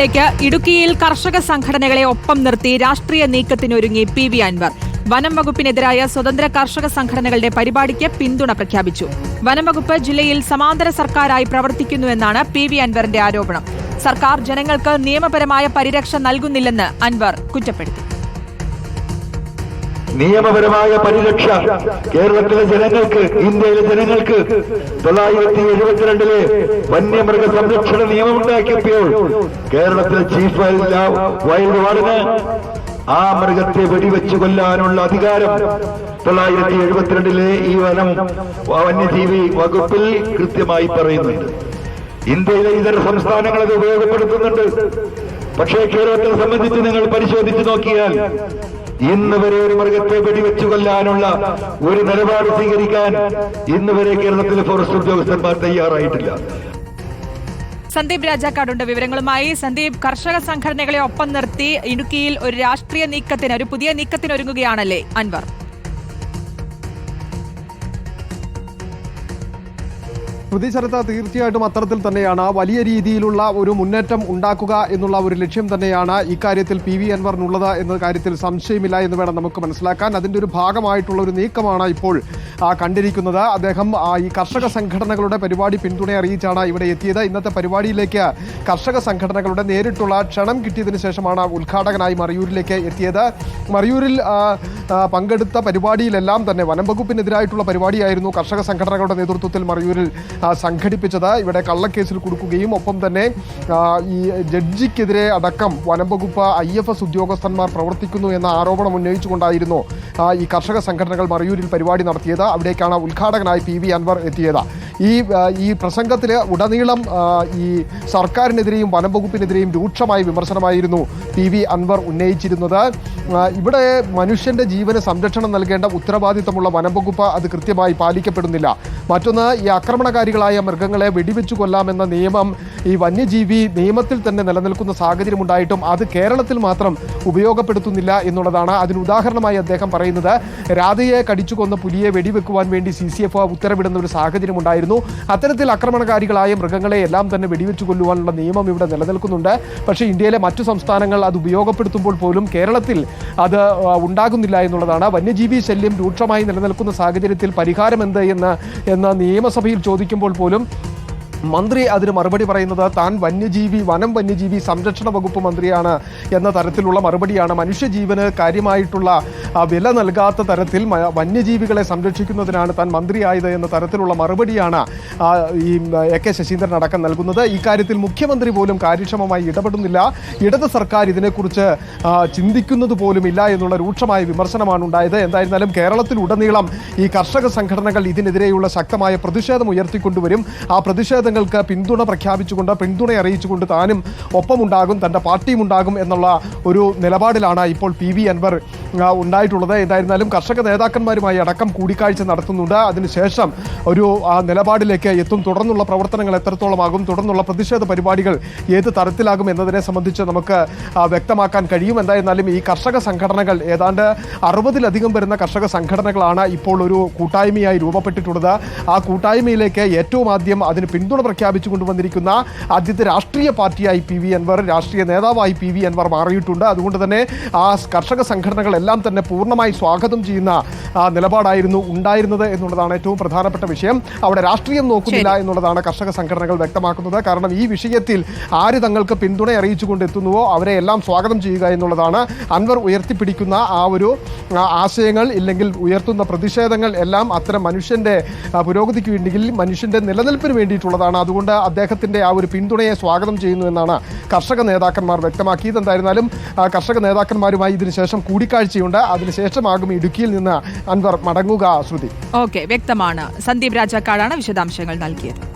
ഇടുക്കിയിൽ കർഷക സംഘടനകളെ ഒപ്പം നിർത്തി രാഷ്ട്രീയ നീക്കത്തിനൊരുങ്ങി പി വി അൻവർ. വനം വകുപ്പിനെതിരായ സ്വതന്ത്ര കർഷക സംഘടനകളുടെ പരിപാടിക്ക് പിന്തുണ പ്രഖ്യാപിച്ചു. വനം വകുപ്പ് ജില്ലയിൽ സമാന്തര സർക്കാരായി പ്രവർത്തിക്കുന്നുവെന്നാണ് പി വി അൻവറിന്റെ ആരോപണം. സർക്കാർ ജനങ്ങൾക്ക് നിയമപരമായ പരിരക്ഷ നൽകുന്നില്ലെന്ന് അൻവർ കുറ്റപ്പെടുത്തി. നിയമപരമായ പരിരക്ഷ കേരളത്തിലെ ജനങ്ങൾക്ക് ഇന്ത്യയിലെ ജനങ്ങൾക്ക് തൊള്ളായിരത്തി എഴുപത്തിരണ്ടിലെ വന്യമൃഗ സംരക്ഷണ നിയമം ഉണ്ടാക്കിയപ്പോൾ കേരളത്തിലെ ചീഫ് വൈൽഡ് വാർഡിന് ആ മൃഗത്തെ വെടിവെച്ചു കൊല്ലാനുള്ള അധികാരം തൊള്ളായിരത്തി എഴുപത്തിരണ്ടിലെ ഈ വനം വന്യജീവി വകുപ്പിൽ കൃത്യമായി പറയുന്നുണ്ട്. ഇന്ത്യയിലെ ഇതര സംസ്ഥാനങ്ങൾ അത് ഉപയോഗപ്പെടുത്തുന്നുണ്ട്. പക്ഷേ കേരളത്തെ സംബന്ധിച്ച് നിങ്ങൾ പരിശോധിച്ചു നോക്കിയാൽ ഇന്ന് വരെ ഒരു മൃഗത്തെ വെടിവെച്ചു കൊല്ലാനുള്ള ഒരു നിലപാട് സ്വീകരിക്കാൻ ഇന്ന് വരെ കേരളത്തിലെ ഫോറസ്റ്റ് ഉദ്യോഗസ്ഥന്മാർ തയ്യാറായിട്ടില്ല. സന്ദീപ് രാജാക്കാടുണ്ട് വിവരങ്ങളുമായി. സന്ദീപ് കർഷക സംഘടനകളെ ഒപ്പം നിർത്തി ഇടുക്കിയിൽ ഒരു രാഷ്ട്രീയ നീക്കത്തിന് ഒരു പുതിയ നീക്കത്തിനൊരുങ്ങുകയാണല്ലേ അൻവർ? സ്മൃതി ശരത്ത തീർച്ചയായിട്ടും അത്തരത്തിൽ തന്നെയാണ് വലിയ രീതിയിലുള്ള ഒരു മുന്നേറ്റം ഉണ്ടാക്കുക എന്നുള്ള ഒരു ലക്ഷ്യം തന്നെയാണ് ഇക്കാര്യത്തിൽ പി വി അൻവറിനുള്ളത് എന്ന കാര്യത്തിൽ സംശയമില്ല എന്ന് വേണം നമുക്ക് മനസ്സിലാക്കാൻ. അതിന്റെ ഒരു ഭാഗമായിട്ടുള്ള ഒരു നീക്കമാണ് ഇപ്പോൾ കണ്ടിരിക്കുന്നത്. അദ്ദേഹം ഈ കർഷക സംഘടനകളുടെ പരിപാടി പിന്തുണ അറിയിച്ചാണ് ഇവിടെ എത്തിയത്. ഇന്നത്തെ പരിപാടിയിലേക്ക് കർഷക സംഘടനകളുടെ നേരിട്ടുള്ള ക്ഷണം കിട്ടിയതിന് ശേഷമാണ് ഉദ്ഘാടകനായി മറയൂരിലേക്ക് എത്തിയത്. മറയൂരിൽ പങ്കെടുത്ത പരിപാടിയിലെല്ലാം തന്നെ വനം വകുപ്പിനെതിരായിട്ടുള്ള പരിപാടിയായിരുന്നു കർഷക സംഘടനകളുടെ നേതൃത്വത്തിൽ മറയൂരിൽ സംഘടിപ്പിച്ചത്. ഇവിടെ കള്ളക്കേസിൽ കൊടുക്കുകയും ഒപ്പം തന്നെ ഈ ജഡ്ജിക്കെതിരെ അടക്കം വനം വകുപ്പ് ഐ എഫ് എസ് ഉദ്യോഗസ്ഥന്മാർ പ്രവർത്തിക്കുന്നു എന്ന ആരോപണം ഉന്നയിച്ചുകൊണ്ടായിരുന്നു ഈ കർഷക സംഘടനകൾ മറയൂരിൽ പരിപാടി നടത്തിയത്. അവിടേക്കാണ് ഉദ്ഘാടകനായി പി വി അൻവർ എത്തിയത്. ഈ ഈ പ്രസംഗത്തിൽ ഉടനീളം ഈ സർക്കാരിനെതിരെയും വനം വകുപ്പിനെതിരെയും രൂക്ഷമായ വിമർശനമായിരുന്നു പി വി അൻവർ ഉന്നയിച്ചിരുന്നത്. ഇവിടെ മനുഷ്യന്റെ മനുഷ്യന്റെ ജീവന് സംരക്ഷണം നൽകേണ്ട ഉത്തരവാദിത്തമുള്ള വനംവകുപ്പ് അത് കൃത്യമായി പാലിക്കപ്പെടുന്നില്ല. മറ്റൊന്ന് ഈ ആക്രമണകാരികളായ മൃഗങ്ങളെ വെടിവെച്ചു കൊല്ലാമെന്ന നിയമം ഈ വന്യജീവി നിയമത്തിൽ തന്നെ നിലനിൽക്കുന്ന സാഹചര്യമുണ്ടായിട്ടും അത് കേരളത്തിൽ മാത്രം ഉപയോഗപ്പെടുത്തുന്നില്ല എന്നുള്ളതാണ് അതിന് ഉദാഹരണമായി അദ്ദേഹം പറയുന്നത്. രാധയെ കടിച്ചു കൊന്ന പുലിയെ വെടിവെക്കുവാൻ വേണ്ടി സി സി എഫ് ഉത്തരവിടുന്ന ഒരു സാഹചര്യം ഉണ്ടായിരുന്നു അത്തരത്തിൽ ആക്രമണകാരികളായ മൃഗങ്ങളെ എല്ലാം തന്നെ വെടിവെച്ചു കൊല്ലുവാനുള്ള നിയമം ഇവിടെ നിലനിൽക്കുന്നുണ്ട്. പക്ഷേ ഇന്ത്യയിലെ മറ്റു സംസ്ഥാനങ്ങൾ അത് ഉപയോഗപ്പെടുത്തുമ്പോൾ പോലും കേരളത്തിൽ അത് ഉണ്ടാകുന്നില്ല എന്നുള്ളതാണ്. വന്യജീവി ശല്യം രൂക്ഷമായി നിലനിൽക്കുന്ന സാഹചര്യത്തിൽ പരിഹാരം എന്ത് എന്ന് എന്ന് നിയമസഭയിൽ ചോദിക്കുമ്പോൾ പോലും മന്ത്രി അതിന് മറുപടി പറയുന്നത് താൻ വന്യജീവി വനം വന്യജീവി സംരക്ഷണ വകുപ്പ് മന്ത്രിയാണ് എന്ന തരത്തിലുള്ള മറുപടിയാണ്. മനുഷ്യജീവന് കാര്യമായിട്ടുള്ള വില നൽകാത്ത തരത്തിൽ വന്യജീവികളെ സംരക്ഷിക്കുന്നതിനാണ് താൻ മന്ത്രിയായത് എന്ന തരത്തിലുള്ള മറുപടിയാണ് ഈ എ കെ ശശീന്ദ്രൻ അടക്കം നൽകുന്നത്. ഇക്കാര്യത്തിൽ മുഖ്യമന്ത്രി പോലും കാര്യക്ഷമമായി ഇടപെടുന്നില്ല. ഇടത് സർക്കാർ ഇതിനെക്കുറിച്ച് ചിന്തിക്കുന്നത് പോലുമില്ല എന്നുള്ള രൂക്ഷമായ വിമർശനമാണ് ഉണ്ടായത്. എന്തായിരുന്നാലും കേരളത്തിൽ ഉടനീളം ഈ കർഷക സംഘടനകൾ ഇതിനെതിരെയുള്ള ശക്തമായ പ്രതിഷേധം ഉയർത്തിക്കൊണ്ടുവരും. ആ പ്രതിഷേധങ്ങൾക്ക് പിന്തുണ പ്രഖ്യാപിച്ചുകൊണ്ട് പിന്തുണ അറിയിച്ചുകൊണ്ട് താനും ഒപ്പമുണ്ടാകും തന്റെ പാർട്ടിയും ഉണ്ടാകും എന്നുള്ള ഒരു നിലപാടിലാണ് ഇപ്പോൾ പി വി അൻവർ ഉണ്ടായിട്ടുള്ളത്. എന്തായിരുന്നാലും കർഷക നേതാക്കന്മാരുമായി അടക്കം കൂടിക്കാഴ്ച നടത്തുന്നുണ്ട്. അതിനുശേഷം ഒരു നിലപാടിലേക്ക് എത്തും. തുടർന്നുള്ള പ്രവർത്തനങ്ങൾ എത്രത്തോളമാകും? തുടർന്നുള്ള പ്രതിഷേധ പരിപാടികൾ ഏത് തരത്തിലാകും എന്നതിനെ സംബന്ധിച്ച് നമുക്ക് വ്യക്തമാക്കാൻ കഴിയും. എന്തായിരുന്നാലും ഈ കർഷക സംഘടനകൾ ഏതാണ്ട് അറുപതിലധികം വരുന്ന കർഷക സംഘടനകളാണ് ഇപ്പോൾ ഒരു കൂട്ടായ്മയായി രൂപപ്പെട്ടിട്ടുള്ളത്. ആ കൂട്ടായ്മയിലേക്ക് ഏറ്റവും ആദ്യം അതിന് പിന്തുണ പ്രഖ്യാപിച്ചു കൊണ്ടുവന്നിരിക്കുന്ന ആദ്യത്തെ രാഷ്ട്രീയ പാർട്ടിയായി പി വി അൻവർ രാഷ്ട്രീയ നേതാവായി പി വി അൻവർ മാറിയിട്ടുണ്ട്. അതുകൊണ്ട് തന്നെ ആ കർഷക സംഘടനകളെല്ലാം തന്നെ പൂർണമായി സ്വാഗതം ചെയ്യുന്ന നിലപാടായിരുന്നു ഉണ്ടായിരുന്നത് എന്നുള്ളതാണ് ഏറ്റവും പ്രധാനപ്പെട്ട വിഷയം. അവിടെ രാഷ്ട്രീയം നോക്കുന്നില്ല എന്നുള്ളതാണ് കർഷക സംഘടനകൾ വ്യക്തമാക്കുന്നത്. കാരണം ഈ വിഷയത്തിൽ ആര് തങ്ങൾക്ക് പിന്തുണ അറിയിച്ചുകൊണ്ട് എത്തുന്നുവോ അവരെ എല്ലാം സ്വാഗതം ചെയ്യുക എന്നുള്ളതാണ് അൻവർ ഉയർത്തിപ്പിടിക്കുന്ന ആ ഒരു ആശയങ്ങൾ ഇല്ലെങ്കിൽ ഉയർത്തുന്ന പ്രതിഷേധങ്ങൾ എല്ലാം അത്തരം മനുഷ്യന്റെ പുരോഗതിക്ക് വേണ്ടിയിൽ മനുഷ്യന്റെ നിലനിൽപ്പിന് വേണ്ടിയിട്ടുള്ളതാണ്. അതുകൊണ്ട് അദ്ദേഹത്തിന്റെ ആ ഒരു പിന്തുണയെ സ്വാഗതം ചെയ്യുന്നു എന്നാണ് കർഷക നേതാക്കന്മാർ വ്യക്തമാക്കിയത് എന്തായിരുന്നാലും കർഷക നേതാക്കന്മാരുമായി ഇതിനുശേഷം കൂടിക്കാഴ്ചയുണ്ട്. അതിനുശേഷമാകും ഇടുക്കിയിൽ നിന്ന് അൻവർ മടങ്ങുക ശ്രുതി. ഓക്കെ വ്യക്തമാണ്. സന്ദീപ് രാജാക്കാടാണ് വിശദാംശങ്ങൾ നൽകിയത്.